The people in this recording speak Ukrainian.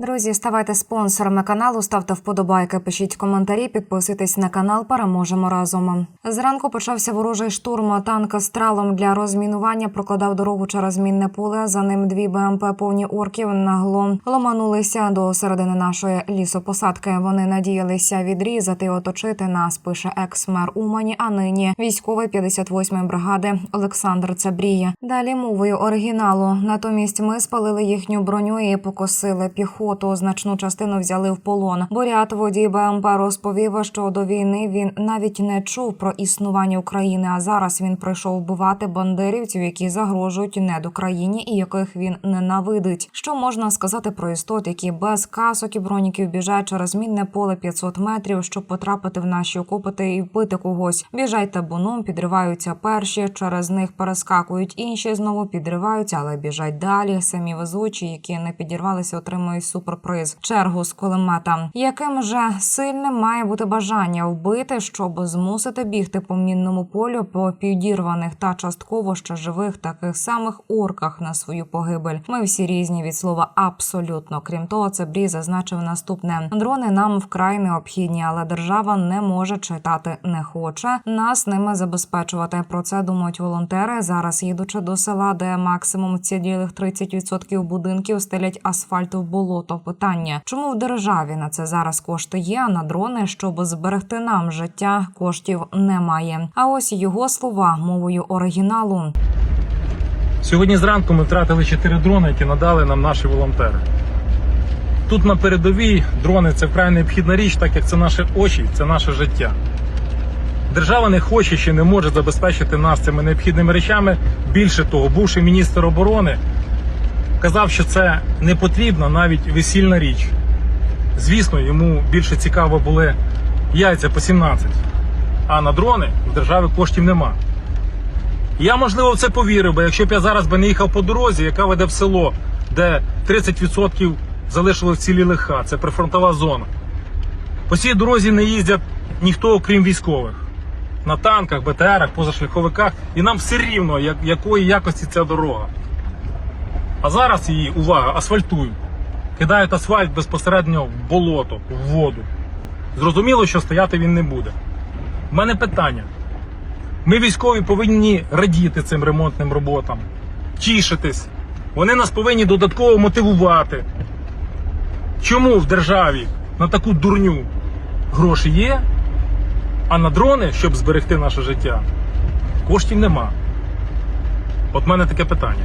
Друзі, ставайте спонсорами каналу, ставте вподобайки, пишіть коментарі, підписуйтесь на канал. Переможемо разом. Зранку почався ворожий штурм. Танк з тралом для розмінування прокладав дорогу через мінне поле. За ним дві БМП повні орків нагло ломанулися до середини нашої лісопосадки. Вони надіялися відрізати, оточити нас. Пише екс-мер Умані. А нині військовий 58-ї бригади Олександр Цабрія. Далі мовою оригіналу. Натомість ми спалили їхню броню і покосили піхоту. Значну частину взяли в полон. Бурят водій БМП розповів, що до війни він навіть не чув про існування України. А зараз він прийшов вбивати бандерівців, які загрожують недокраїні і яких він ненавидить. Що можна сказати про істот, які без касок і броніків біжать через мінне поле 500 метрів, щоб потрапити в наші окопи і вбити когось. Біжать табуном, підриваються перші, через них перескакують інші, знову підриваються, але біжать далі. Самі везучі, які не підірвалися, отримують суперприз. Чергу з кулемета. Яким же сильним має бути бажання вбити, щоб змусити бігти по мінному полю по підірваних та частково ще живих таких самих орках на свою погибель. Ми всі різні від слова абсолютно. Крім того, це брі зазначив наступне: дрони нам вкрай необхідні, але держава не може читати, не хоче нас ними забезпечувати. Про це думають волонтери. Зараз їдучи до села, де максимум цілих 30% будинків стелять асфальт в болото. Питання, чому в державі на це зараз кошти є, а на дрони, щоб зберегти нам життя, коштів немає. А ось його слова мовою оригіналу. Сьогодні зранку ми втратили 4 дрони, які надали нам наші волонтери. Тут на передовій дрони це вкрай необхідна річ, так як це наші очі, це наше життя. Держава не хоче чи не може забезпечити нас цими необхідними речами. Більше того, бувший міністр оборони казав, що це не потрібна навіть весільна річ. Звісно, йому більше цікаво були яйця по 17, а на дрони в держави коштів нема. Я, можливо, в це повірив би, якщо б я зараз би не їхав по дорозі, яка веде в село, де 30% залишилось цілілих хат, це прифронтова зона. По цій дорозі не їздять ніхто, окрім військових. На танках, БТРах, позашляховиках. І нам все рівно, як, якої якості ця дорога. А зараз її, увага, асфальтують. Кидають асфальт безпосередньо в болото, в воду. Зрозуміло, що стояти він не буде. У мене питання. Ми військові повинні радіти цим ремонтним роботам, тішитись. Вони нас повинні додатково мотивувати. Чому в державі на таку дурню гроші є, а на дрони, щоб зберегти наше життя, коштів нема? От мене таке питання.